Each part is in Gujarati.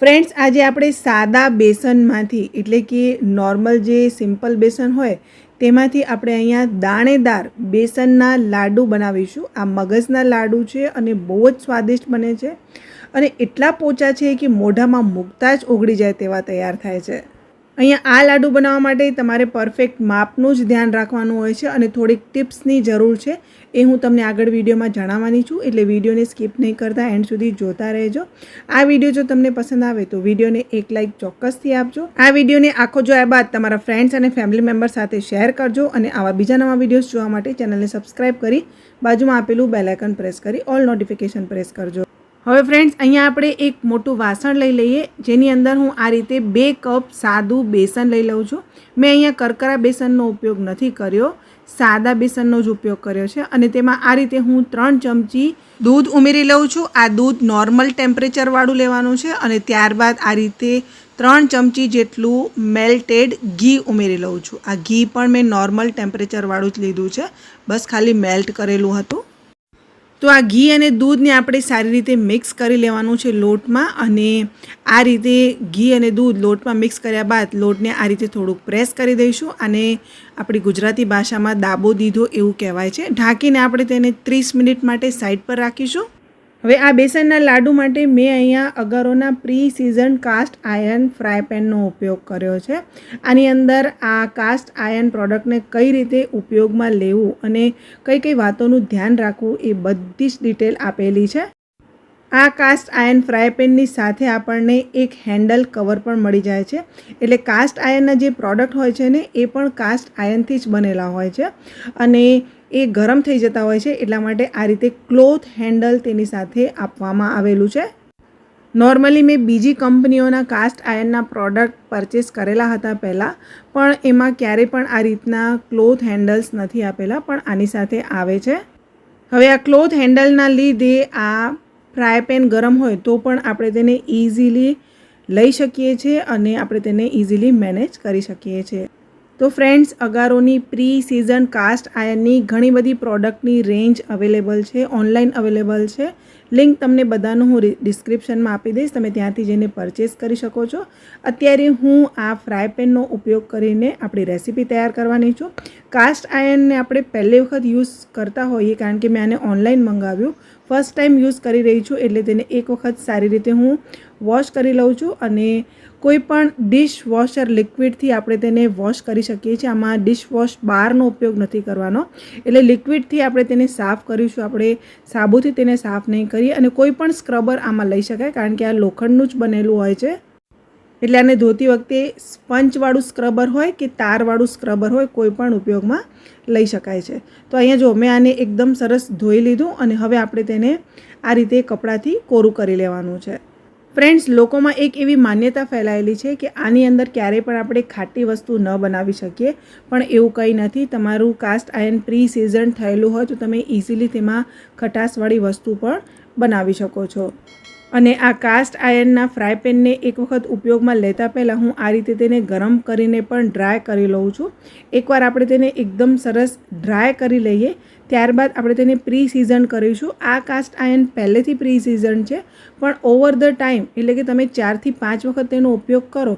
ફ્રેન્ડ્સ, આજે આપણે સાદા બેસનમાંથી, એટલે કે નોર્મલ જે સિમ્પલ બેસન હોય, તેમાંથી આપણે અહીંયા દાણેદાર બેસનના લાડુ બનાવીશું. આ મગજના લાડુ છે અને બહુ જ સ્વાદિષ્ટ બને છે. અને એટલા પોચા છે કે મોઢામાં મૂકતા જ ઓગળી જાય તેવા તૈયાર થાય છે. અહીંયા આ લાડુ બનાવવા માટે તમારે પરફેક્ટ માપનું જ ધ્યાન રાખવાનું હોય છે અને થોડીક ટિપ્સની જરૂર છે. એ હું તમને આગળ વિડીયોમાં જણાવવાની છું, એટલે વિડીયોને સ્કીપ નહીં કરતા, એન્ડ સુધી જોતા રહેજો. આ વીડિયો જો તમને પસંદ આવે તો વિડીયોને એક લાઇક ચોક્કસથી આપજો. આ વિડીયોને આખો જોયા બાદ તમારા ફ્રેન્ડ્સ અને ફેમિલી મેમ્બર સાથે શેર કરજો અને આવા બીજા નવા વિડીયોઝ જોવા માટે ચેનલને સબસ્ક્રાઈબ કરી બાજુમાં આપેલું બેલાઇકન પ્રેસ કરી ઓલ નોટિફિકેશન પ્રેસ કરજો. હવે ફ્રેન્ડ્સ અહીંયા આપણે એક મોટું વાસણ લઈ લઈએ, જેની અંદર હું આ રીતે બે કપ સાદું બેસન લઈ લઉં છું. મેં અહીંયા કરકરા બેસનનો ઉપયોગ નથી કર્યો, સાદા બેસનનો જ ઉપયોગ કર્યો છે અને તેમાં આ રીતે હું ત્રણ ચમચી દૂધ ઉમેરી લઉં છું. આ દૂધ નોર્મલ ટેમ્પરેચરવાળું લેવાનું છે અને ત્યારબાદ આ રીતે ત્રણ ચમચી જેટલું મેલ્ટેડ ઘી ઉમેરી લઉં છું. આ ઘી પણ મેં નોર્મલ ટેમ્પરેચરવાળું જ લીધું છે. બસ ખાલી મેલ્ટ કરેલું હતું. તો આ ઘી અને દૂધને આપણે સારી રીતે મિક્સ કરી લેવાનું છે લોટમાં અને આ રીતે ઘી અને દૂધ લોટમાં મિક્સ કર્યા બાદ લોટને આ રીતે થોડુંક પ્રેસ કરી દઈશું અને આપણી ગુજરાતી ભાષામાં દાબો દીધો એવું કહેવાય છે. ઢાંકીને આપણે તેને ત્રીસ મિનિટ માટે સાઈડ પર રાખીશું. હવે આ બેસનના લાડુ માટે મેં અહીંયા અગરોના pre season cast iron fry પેનનો ઉપયોગ કર્યો છે. આની અંદર આ કાસ્ટ આયર્ન પ્રોડક્ટને કઈ રીતે ઉપયોગમાં લેવું અને કઈ કઈ વાતોનું ધ્યાન રાખવું એ બધી જ ડિટેલ આપેલી છે. આ કાસ્ટ આયર્ન ફ્રાય પેનની સાથે આપણને એક હેન્ડલ કવર પણ મળી જાય છે. એટલે કાસ્ટ આયર્નના જે પ્રોડક્ટ હોય છે ને, એ પણ કાસ્ટ આયર્નથી જ બનેલા હોય છે. અને એ ગરમ થઈ જતા હોય છે એટલા માટે આ રીતે ક્લોથ હેન્ડલ તેની સાથે આપવામાં આવેલું છે. નોર્મલી મેં બીજી કંપનીઓના કાસ્ટ આયર્નના પ્રોડક્ટ પરચેસ કરેલા હતા પહેલાં, પણ એમાં ક્યારેય પણ આ રીતના ક્લોથ હેન્ડલ્સ નથી આપેલા, પણ આની સાથે આવે છે. હવે આ ક્લોથ હેન્ડલના લીધે આ ફ્રાય પેન ગરમ હોય તો પણ આપણે તેને ઇઝીલી લઈ શકીએ છીએ અને આપણે તેને ઇઝીલી મેનેજ કરી શકીએ છીએ. તો ફ્રેન્ડ્સ અગારોની પ્રી સિઝન કાસ્ટ આયર્નની ઘણી બધી પ્રોડક્ટની રેન્જ અવેલેબલ છે ઓનલાઈન અવેલેબલ છે. લિંક તમને બધાનું હું ડિસ્ક્રિપ્શનમાં આપી દઈશ. તમે ત્યાંથી જઈને પરચેસ કરી શકો છો. અત્યારે હું આ ફ્રાય પેનનો ઉપયોગ કરીને આપણી રેસીપી તૈયાર કરવાની છું. કાસ્ટ આયર્નને આપણે પહેલી વખત યુઝ કરતા હોઈએ કારણ કે મેં આને ઓનલાઈન મંગાવ્યું. ફર્સ્ટ ટાઈમ યુઝ કરી રહી છું એટલે તેને એક વખત સારી રીતે હું વોશ કરી લઉં છું અને કોઈ પણ ડિશ વોશર લિક્વિડથી આપણે તેને વોશ કરી શકીએ છીએ. આમાં ડિશવોશ બારનો ઉપયોગ નથી કરવાનો. એટલે લિક્વિડથી આપણે તેને સાફ કરીશું. આપણે સાબુથી તેને સાફ નહીં કરીએ અને કોઈ પણ સ્ક્રબર આમાં લઈ શકાય, કારણ કે આ લોખંડનું જ બનેલું હોય છે. એટલે આને ધોતી વખતે સ્પંચવાળું સ્ક્રબર હોય કે તારવાળું સ્ક્રબર હોય કોઈ પણ ઉપયોગમાં લઈ શકાય છે. તો અહીંયા જો મેં આને એકદમ સરસ ધોઈ લીધું અને હવે આપણે તેને આ રીતે કપડાથી કોરું કરી લેવાનું છે. ફ્રેન્ડ્સ, લોકોમાં એક એવી માન્યતા ફેલાયેલી છે કે આની અંદર ક્યારેય પણ આપણે ખાટી વસ્તુ ન બનાવી શકીએ. પણ એવું કંઈ નથી. તમારું કાસ્ટ આયર્ન પ્રી સિઝન થયેલું હોય તો તમે ઇઝીલી તેમાં ખટાશવાળી વસ્તુ પણ બનાવી શકો છો. અને આ કાસ્ટ આયર્નના ફ્રાય પેનને એક વખત ઉપયોગમાં લેતા પહેલાં હું આ રીતે તેને ગરમ કરીને પણ ડ્રાય કરી લઉં છું. એકવાર આપણે તેને એકદમ સરસ ડ્રાય કરી લઈએ ત્યારબાદ આપણે તેને પ્રી સિઝન કરીશું. આ કાસ્ટ આયર્ન પહેલેથી પ્રી સિઝન છે, પણ ઓવર ધ ટાઈમ એટલે કે તમે ચારથી પાંચ વખત તેનો ઉપયોગ કરો,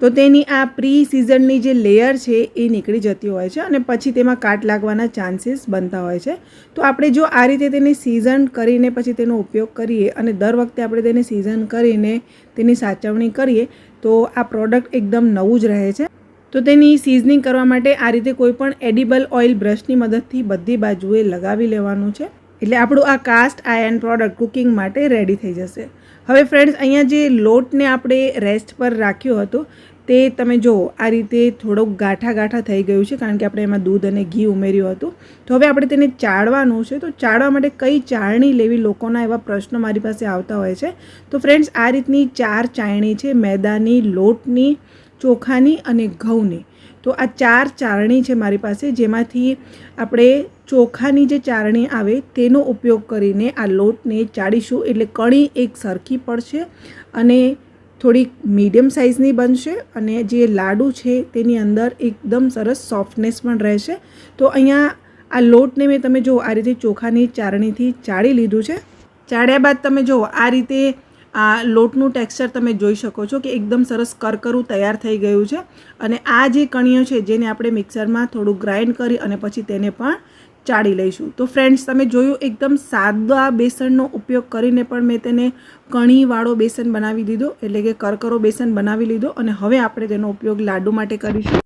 તો તેની આ પ્રી સિઝનની જે લેયર છે એ નીકળી જતી હોય છે અને પછી તેમાં કાટ લાગવાના ચાન્સીસ બનતા હોય છે. તો આપણે જો આ રીતે તેને સિઝન કરીને પછી તેનો ઉપયોગ કરીએ અને દર વખતે આપણે તેને સિઝન કરીને તેની સાચવણી કરીએ, તો આ પ્રોડક્ટ એકદમ નવું જ રહે છે. તો તેની સિઝનિંગ કરવા માટે આ રીતે કોઈપણ એડિબલ ઓઇલ બ્રશની મદદથી બધી બાજુએ લગાવી લેવાનું છે. એટલે આપણું આ કાસ્ટ આયર્ન પ્રોડક્ટ કુકિંગ માટે રેડી થઈ જશે. હવે ફ્રેન્ડ્સ અહીંયા જે લોટને આપણે રેસ્ટ પર રાખ્યો હતો, તે તમે જુઓ, આ રીતે થોડોક ગાંઠા ગાંઠા થઈ ગયું છે, કારણ કે આપણે એમાં દૂધ અને ઘી ઉમેર્યું હતું. તો હવે આપણે તેને ચાળવાનું છે, તો ચાળવા માટે કઈ ચાળણી લેવી લોકોના એવા પ્રશ્નો મારી પાસે આવતા હોય છે. તો ફ્રેન્ડ્સ આ રીતની ચાર ચાળણી છે, મેદાની લોટની ચોખાની અને ઘઉંની. તો આ ચાર ચારણી છે મારી પાસે, જેમાંથી આપણે ચોખાની જે ચારણી આવે તેનો ઉપયોગ કરીને આ લોટને ચાળીશું એટલે કણી એક સરખી પડશે અને થોડીક મીડિયમ સાઇઝની બનશે અને જે લાડુ છે તેની અંદર એકદમ સરસ સોફ્ટનેસ પણ રહેશે. તો અહીંયા આ લોટને મેં તમે જુઓ, આ રીતે ચોખાની ચારણીથી ચાળી લીધું છે. ચાળ્યા બાદ તમે જુઓ, આ રીતે આ લોટનું ટેક્સચર તમે જોઈ શકો છો કે એકદમ સરસ કરકરું તૈયાર થઈ ગયું છે. અને આ જે કણીઓ છે, જેને આપણે મિક્સરમાં થોડું ગ્રાઇન્ડ કરી અને પછી તેને પણ ચાળી લઈશું. તો ફ્રેન્ડ્સ તમે જોયું એકદમ સાદા બેસનનો ઉપયોગ કરીને પણ મેં તેને કણીવાળો બેસન બનાવી દીધો. એટલે કે કરકરો બેસન બનાવી લીધો. અને હવે આપણે તેનો ઉપયોગ લાડુ માટે કરીશું.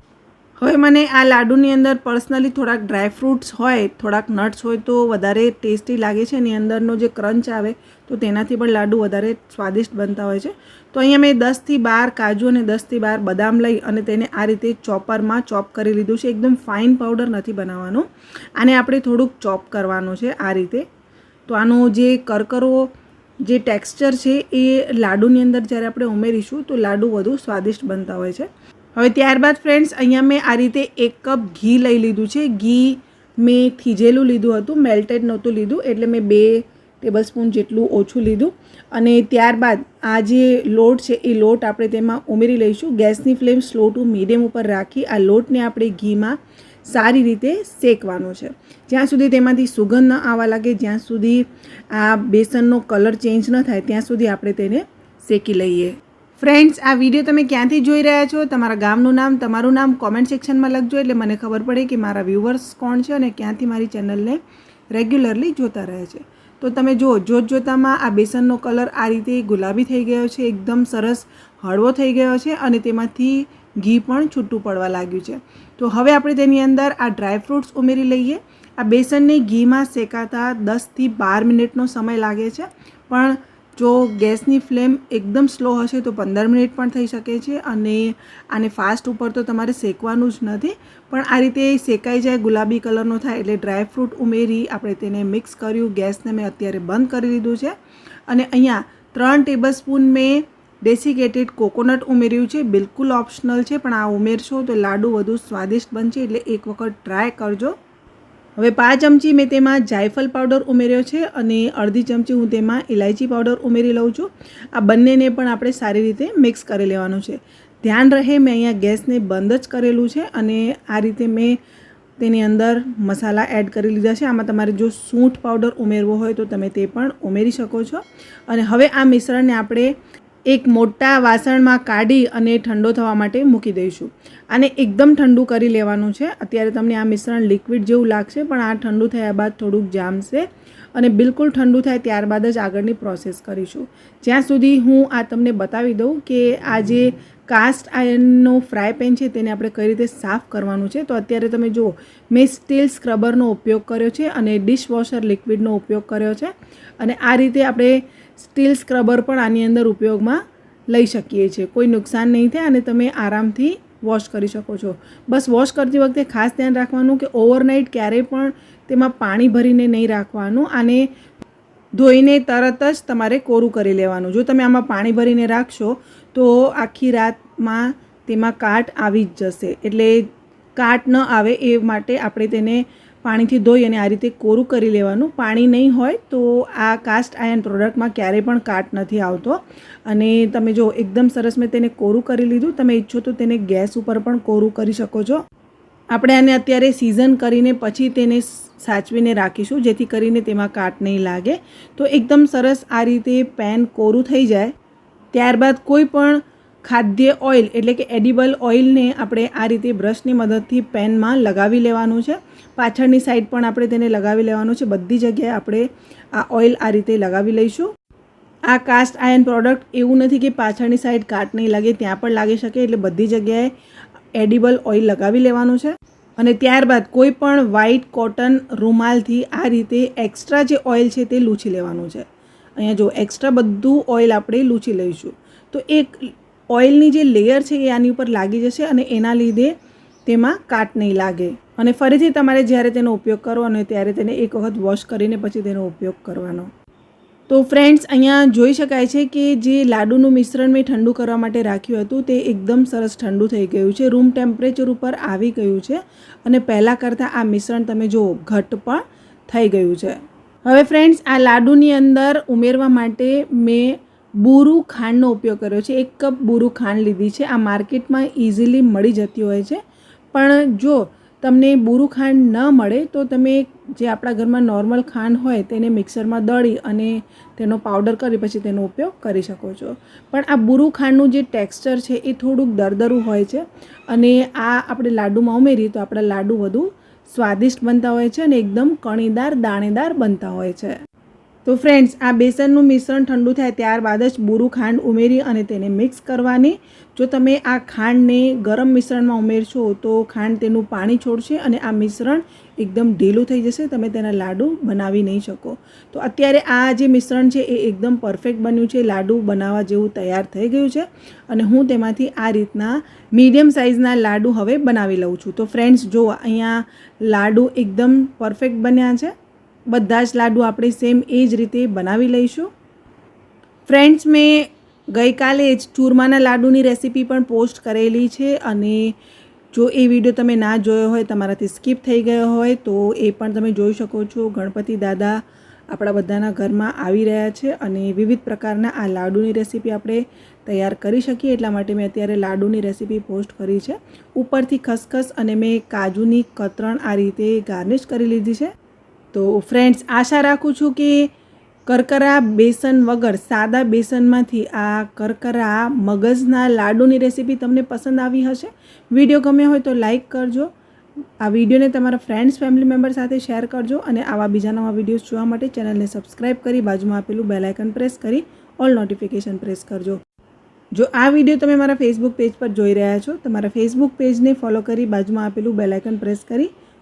હવે મને આ લાડુની અંદર પર્સનલી થોડાક ડ્રાય ફ્રૂટ્સ હોય, થોડાક નટ્સ હોય તો વધારે ટેસ્ટી લાગે છે એની અંદરનો જે ક્રંચ આવે તો તેનાથી પણ લાડુ વધારે સ્વાદિષ્ટ બનતા હોય છે. તો અહીંયા મેં દસથી બાર કાજુ અને દસથી બાર બદામ લઈ અને તેને આ રીતે ચોપરમાં ચોપ કરી લીધું છે. એકદમ ફાઇન પાવડર નથી બનાવવાનું. આને આપણે થોડુંક ચોપ કરવાનું છે આ રીતે. તો આનો જે કરકરો જે ટેક્સચર છે એ લાડુની અંદર જ્યારે આપણે ઉમેરીશું તો લાડુ વધુ સ્વાદિષ્ટ બનતા હોય છે. હવે ત્યારબાદ ફ્રેન્ડ્સ, અહીંયા મેં આ રીતે એક કપ ઘી લઈ લીધું છે. ઘી મેં થીજેલું લીધું હતું, મેલ્ટેડ નહોતું લીધું, એટલે મેં બે ટેબલ સ્પૂન જેટલું ઓછું લીધું. અને ત્યારબાદ આ જે લોટ છે, એ લોટ આપણે તેમાં ઉમેરી લઈશું. ગેસની ફ્લેમ સ્લો ટુ મીડિયમ ઉપર રાખી આ લોટને આપણે ઘીમાં સારી રીતે શેકવાનો છે. જ્યાં સુધી તેમાંથી સુગંધ ન આવવા લાગે, જ્યાં સુધી આ બેસનનો કલર ચેન્જ ન થાય, ત્યાં સુધી આપણે તેને શેકી લઈએ. ફ્રેન્ડ્સ આ વીડિયો તમે ક્યાંથી જોઈ રહ્યા છો? તમારા ગામનું નામ, તમારું નામ કોમેન્ટ સેક્શનમાં લખજો એટલે મને ખબર પડે કે મારા વ્યૂવર્સ કોણ છે અને ક્યાંથી મારી ચેનલને રેગ્યુલરલી જોતા રહે છે. તો તમે જુઓ જોત જોતામાં આ બેસનનો કલર આ રીતે ગુલાબી થઈ ગયો છે, એકદમ સરસ હળવો થઈ ગયો છે અને તેમાંથી ઘી પણ છૂટું પડવા લાગ્યું છે. તો હવે આપણે તેની અંદર આ ડ્રાય ફ્રૂટ્સ ઉમેરી લઈએ. આ બેસનને ઘીમાં શેકાતા દસથી બાર મિનિટનો સમય લાગે છે. પણ જો ગેસની ફ્લેમ એકદમ સ્લો હશે તો પંદર મિનિટ પણ થઈ શકે છે અને આને ફાસ્ટ ઉપર તો તમારે શેકવાનું જ નથી. પણ આ રીતે શેકાઈ જાય, ગુલાબી કલરનો થાય એટલે ડ્રાયફ્રૂટ ઉમેરી આપણે તેને મિક્સ કર્યું. ગેસને મેં અત્યારે બંધ કરી દીધું છે. અને અહીંયા ત્રણ ટેબલ સ્પૂન મેં ડેસિકેટેડ કોકોનટ ઉમેર્યું છે. બિલકુલ ઓપ્શનલ છે, પણ આ ઉમેરશો તો લાડુ વધુ સ્વાદિષ્ટ બનશે એટલે એક વખત ટ્રાય કરજો. હવે પાંચ ચમચી મેં તેમાં જાયફળ પાવડર ઉમેર્યો છે અને અડધી ચમચી હું તેમાં ઇલાયચી પાવડર ઉમેરી લઉં છું. આ બંનેને પણ આપણે સારી રીતે મિક્સ કરી લેવાનું છે. ધ્યાન રહે મેં અહીંયા ગેસને બંધ જ કરેલું છે અને આ રીતે મેં તેની અંદર મસાલા એડ કરી લીધા છે. આમાં તમારે જો સૂંઠ પાવડર ઉમેરવો હોય તો તમે તે પણ ઉમેરી શકો છો. અને હવે આ મિશ્રણને આપણે એક મોટા વાસણમાં કાઢી અને ઠંડો થવા માટે મૂકી દઈશું. આને એકદમ ઠંડુ કરી લેવાનું છે. અત્યારે તમને આ મિશ્રણ લિક્વિડ જેવું લાગશે, પણ આ ઠંડુ થયા બાદ થોડુંક જામશે અને બિલકુલ ઠંડુ થાય ત્યારબાદ જ આગળની પ્રોસેસ કરીશું. જ્યાં સુધી હું આ તમને બતાવી દઉં કે આ જે કાસ્ટ આયર્નનો ફ્રાય પેન છે, તેને આપણે કઈ રીતે સાફ કરવાનું છે. તો અત્યારે તમે જુઓ, મેં સ્ટીલ સ્ક્રબરનો ઉપયોગ કર્યો છે અને ડિશવોશર લિક્વિડનો ઉપયોગ કર્યો છે. અને આ રીતે આપણે સ્ટીલ સ્ક્રબર પણ આની અંદર ઉપયોગમાં લઈ શકીએ છીએ. કોઈ નુકસાન નહીં થાય અને તમે આરામથી વોશ કરી શકો છો. બસ વોશ કરતી વખતે ખાસ ધ્યાન રાખવાનું કે ઓવરનાઇટ ક્યારેય પણ તેમાં પાણી ભરીને નહીં રાખવાનું આને ધોઈને તરત જ તમારે કોરું કરી લેવાનું. જો તમે આમાં પાણી ભરીને રાખશો તો આખી રાતમાં તેમાં કાટ આવી જ જશે. એટલે કાટ ન આવે એ માટે આપણે તેને પાણીથી ધોઈ અને આ રીતે કોરું કરી લેવાનું. પાણી નહીં હોય તો આ કાસ્ટ આયર્ન પ્રોડક્ટમાં ક્યારેય પણ કાટ નથી આવતો. અને તમે જો એકદમ સરસ મેં તેને કોરું કરી લીધું, તમે ઈચ્છો તો તેને ગેસ ઉપર પણ કોરું કરી શકો છો. આપણે આને અત્યારે સિઝન કરીને પછી તેને સાચવીને રાખીશું, જેથી કરીને તેમાં કાટ નહીં લાગે. તો એકદમ સરસ આ રીતે પેન કોરું થઈ જાય. ત્યારબાદ કોઈ પણ ખાદ્ય ઓઇલ, એટલે કે એડિબલ ઓઇલને આપણે આ રીતે બ્રશની મદદથી પેનમાં લગાવી લેવાનું છે. પાછળની સાઈડ પણ આપણે તેને લગાવી લેવાનું છે. બધી જગ્યાએ આપણે આ ઓઇલ આ રીતે લગાવી લઈશું. આ કાસ્ટ આયર્ન પ્રોડક્ટ એવું નથી કે પાછળની સાઈડ કાટ નહીં લાગે, ત્યાં પણ લાગી શકે, એટલે બધી જગ્યાએ એડિબલ ઓઇલ લગાવી લેવાનું છે. અને ત્યારબાદ કોઈ પણ વ્હાઇટ કોટન રૂમાલથી આ રીતે એક્સ્ટ્રા જે ઓઇલ છે તે લૂછી લેવાનું છે. અહીંયા જો એક્સ્ટ્રા બધું ઓઇલ આપણે લૂછી લઈશું. તો એક ઓઇલની જે લેયર છે એ આની ઉપર લાગી જશે અને એના લીધે તેમાં કાટ નહીં લાગે. અને ફરીથી તમારે જ્યારે તેનો ઉપયોગ કરવાનો ત્યારે તેને એક વખત વોશ કરીને પછી તેનો ઉપયોગ કરવાનો. તો ફ્રેન્ડ્સ અહીંયા જોઈ શકાય છે કે જે લાડુનું મિશ્રણ મેં ઠંડુ કરવા માટે રાખ્યું હતું તે એકદમ સરસ ઠંડુ થઈ ગયું છે. રૂમ ટેમ્પરેચર ઉપર આવી ગયું છે અને પહેલાં કરતાં આ મિશ્રણ તમે જુઓ ઘટ પણ થઈ ગયું છે. હવે ફ્રેન્ડ્સ આ લાડુની અંદર ઉમેરવા માટે મેં બુરું ખાંડનો ઉપયોગ કર્યો છે. એક કપ બુરું ખાંડ લીધી છે. આ માર્કેટમાં ઇઝીલી મળી જતી હોય છે. પણ જો તમને બુરું ખાંડ ન મળે, તો તમે જે આપણા ઘરમાં નોર્મલ ખાંડ હોય તેને મિક્સરમાં દળી અને તેનો પાવડર કરી પછી તેનો ઉપયોગ કરી શકો છો. પણ આ બુરું ખાંડનું જે ટેક્સચર છે, એ થોડુંક દરદરું હોય છે અને આ આપણે લાડુમાં ઉમેરીએ તો આપણા લાડુ વધુ સ્વાદિષ્ટ બનતા હોય છે અને એકદમ કણીદાર, દાણેદાર બનતા હોય છે. તો ફ્રેન્ડ્સ આ બેસનનું મિશ્રણ ઠંડુ થાય ત્યારબાદ જ બુરું ખાંડ ઉમેરી અને તેને મિક્સ કરવાની. જો તમે આ ખાંડને ગરમ મિશ્રણમાં ઉમેરશો તો ખાંડ તેનું પાણી છોડશે અને આ મિશ્રણ એકદમ ઢીલું થઈ જશે, તમે તેના લાડુ બનાવી નહીં શકો. તો અત્યારે આ જે મિશ્રણ છે એ એકદમ પરફેક્ટ બન્યું છે, લાડુ બનાવવા જેવું તૈયાર થઈ ગયું છે અને હું તેમાંથી આ રીતના મીડિયમ સાઇઝના લાડુ હવે બનાવી લઉં છું. તો ફ્રેન્ડ્સ જો અહીંયા લાડુ એકદમ પરફેક્ટ બન્યા છે. બધા જ લાડુ આપણે સેમ એ જ રીતે બનાવી લઈશું. ફ્રેન્ડ્સ મેં ગઈકાલે જ ચૂરમાના લાડુની રેસીપી પણ પોસ્ટ કરેલી છે અને જો એ વીડિયો તમે ના જોયો હોય, તમારાથી સ્કીપ થઈ ગયો હોય, તો એ પણ તમે જોઈ શકો છો. ગણપતિ દાદા આપણા બધાના ઘરમાં આવી રહ્યા છે અને વિવિધ પ્રકારના આ લાડુની રેસીપી આપણે તૈયાર કરી શકીએ. એટલા માટે મેં અત્યારે લાડુની રેસીપી પોસ્ટ કરી છે. ઉપરથી ખસખસ અને મેં કાજુની કતરણ આ રીતે ગાર્નિશ કરી લીધી છે. તો ફ્રેન્ડ્સ આશા રાખું છું કે કરકરા બેસન વગર, સાદા બેસનમાંથી આ કરકરા મગજના લાડુની રેસીપી તમને પસંદ આવી હશે. વીડિયો ગમ્યો હોય તો લાઈક કરજો. આ વિડીયોને તમારા ફ્રેન્ડ્સ ફેમિલી મેમ્બર સાથે શેર કરજો અને આવા બીજા નવા વિડીયોઝ જોવા માટે ચેનલને સબસ્ક્રાઈબ કરી બાજુમાં આપેલું બેલાઇકન પ્રેસ કરી ઓલ નોટિફિકેશન પ્રેસ કરજો. જો આ વીડિયો તમે મારા ફેસબુક પેજ પર જોઈ રહ્યા છો, તમારા ફેસબુક પેજને ફોલો કરી બાજુમાં આપેલું બેલાઇકન પ્રેસ કરી